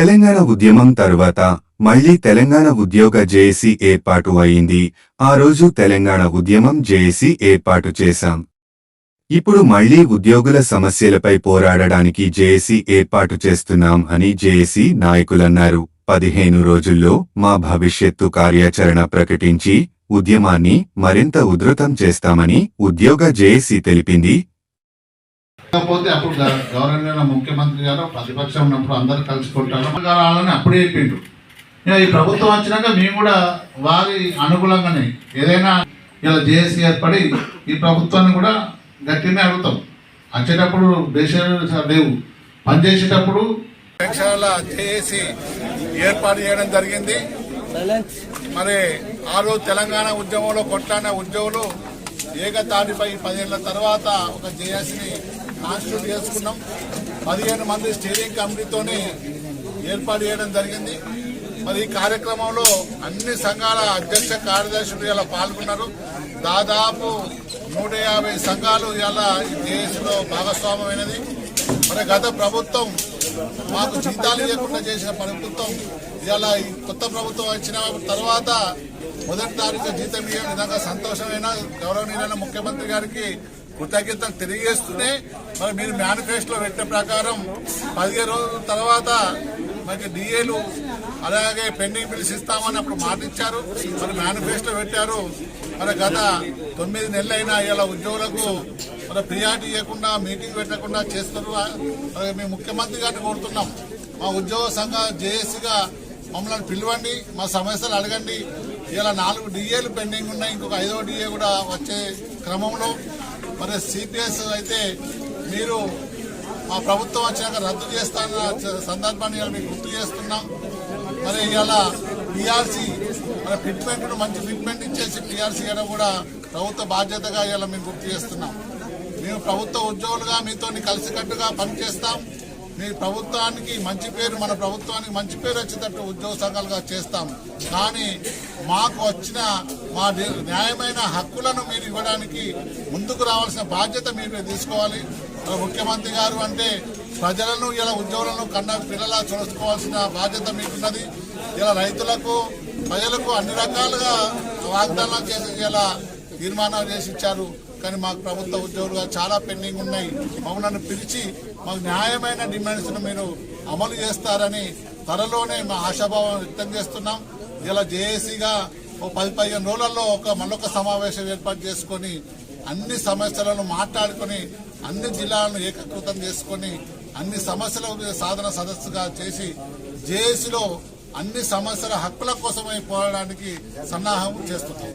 తెలంగాణ ఉద్యమం తరువాత మళ్ళీ తెలంగాణ ఉద్యోగ జేఏసీ ఏర్పాటు అయింది. ఆ రోజు తెలంగాణ ఉద్యమం జేఏసీ ఏర్పాటు చేశాం. ఇప్పుడు మళ్ళీ ఉద్యోగుల సమస్యలపై పోరాడడానికి జేఏసీ ఏర్పాటు చేస్తున్నాం అని జేఏసీ నాయకులన్నారు. పదిహేను రోజుల్లో మా భవిష్యత్తు కార్యాచరణ ప్రకటించి ఉద్యమాన్ని మరింత ఉధృతం చేస్తామని ఉద్యోగ జేఏసీ తెలిపింది. కాకపోతే అప్పుడు గ- గౌరవనీయ ముఖ్యమంత్రి గారు ప్రతిపక్షం ఉన్నప్పుడు అందరు కలుసుకుంటారు కావాలని అప్పుడే చెప్పిండు. ఇక ఈ ప్రభుత్వం వచ్చినాక మేము కూడా వారి అనుకూలంగానే ఏదైనా ఇలా జేఏసీ ఏర్పడి ఈ ప్రభుత్వాన్ని కూడా గట్టినే అడుగుతాం. వచ్చేటప్పుడు దేశాలు లేవు. పనిచేసేటప్పుడు లక్షల జేఏసీ ఏర్పాటు చేయడం జరిగింది. మరి ఆ రోజు తెలంగాణ ఉద్యమంలో కొట్లాడిన ఉద్యోగులు ఏకతాటిపై పదేళ్ళ తర్వాత ఒక జేఏసీని కాన్స్టిట్యూట్ చేసుకున్నాం. పదిహేను మంది స్టీరింగ్ కమిటీతోని ఏర్పాటు చేయడం జరిగింది. మరి ఈ కార్యక్రమంలో అన్ని సంఘాల అధ్యక్ష కార్యదర్శులు ఇలా పాల్గొన్నారు. దాదాపు నూట యాభై సంఘాలు ఇలా ఈ భాగస్వామ్యమైనది. మరి గత ప్రభుత్వం మాకు జీతాలు ఇవ్వకుండా చేసిన ప్రభుత్వం ఇలా కొత్త ప్రభుత్వం వచ్చిన తర్వాత మొదటి తారీఖు జీతం ఇవ్వడం విధంగా సంతోషమైన గౌరవనీయులైన ముఖ్యమంత్రి గారికి కృతజ్ఞతలు తెలియజేస్తూనే మరి మీరు మేనిఫెస్టోలో పెట్టిన ప్రకారం పదిహేను రోజుల తర్వాత మరి డిఏలు అలాగే పెండింగ్ బిల్స్ ఇస్తామని అప్పుడు మాట ఇచ్చారు మరి మేనిఫెస్టో పెట్టారు. మరి గత తొమ్మిది నెలలైనా ఇలా ఉద్యోగులకు మరి ఫిర్యాదు ఇవ్వకుండా మీటింగ్ పెట్టకుండా చేస్తారు అలాగే మేము ముఖ్యమంత్రి గారిని కోరుతున్నాం. మా ఉద్యోగ సంఘ జేఏసీగా మమ్మల్ని పిలవండి మా సమస్యలు అడగండి. ఇలా నాలుగు డిఏలు పెండింగ్ ఉన్నాయి. ఇంకొక ఐదో డిఏ కూడా వచ్చే క్రమంలో మరి సిపిఎస్ అయితే మీరు మా ప్రభుత్వం వచ్చాక రద్దు చేస్తానన్న సందర్భాన్ని మీకు గుర్తు చేస్తున్నాం. మరి ఇవాళ పిఆర్సీ మన ఫిట్మెంట్ మంచి ఫిట్మెంట్ ఇచ్చేసి పిఆర్సీ ఇవ్వడం కూడా ప్రభుత్వ బాధ్యతగా ఇవాళ మేము గుర్తు చేస్తున్నాం. మేము ప్రభుత్వ ఉద్యోగులుగా మీతో కలిసికట్టుగా పనిచేస్తాం. మీ ప్రభుత్వానికి మంచి పేరు మన ప్రభుత్వానికి మంచి పేరు వచ్చేటట్టు ఉద్యోగ సంఘాలుగా చేస్తాం. కానీ మాకు వచ్చిన మా న్యాయమైన హక్కులను మీరు ఇవ్వడానికి ముందుకు రావాల్సిన బాధ్యత మీరు తీసుకోవాలి. ముఖ్యమంత్రి గారు అంటే ప్రజలను ఇలా ఉద్యోగులను కన్న పిల్లలా చూసుకోవాల్సిన బాధ్యత మీకున్నది. ఇలా రైతులకు ప్రజలకు అన్ని రకాలుగా వాగ్దానాలు చేసి ఇలా తీర్మానాలు చేసి ఇచ్చారు. కానీ మాకు ప్రభుత్వ ఉద్యోగులుగా చాలా పెండింగ్ ఉన్నాయి. మమ్మల్ని పిలిచి మాకు న్యాయమైన డిమాండ్స్ను మీరు అమలు చేస్తారని త్వరలోనే మా ఆశాభావం వ్యక్తం చేస్తున్నాం. ఇలా జేఏసీగా ఓ పది పదిహేను రోజులలో ఒక మరొక సమావేశం ఏర్పాటు చేసుకొని అన్ని సమస్యలను మాట్లాడుకొని అన్ని జిల్లాలను ఏకీకృతం చేసుకొని అన్ని సమస్యల సాధన సదస్సుగా చేసి జేఏసీలో అన్ని సమస్యల హక్కుల కోసమై పోరాడడానికి సన్నాహం చేస్తున్నాం.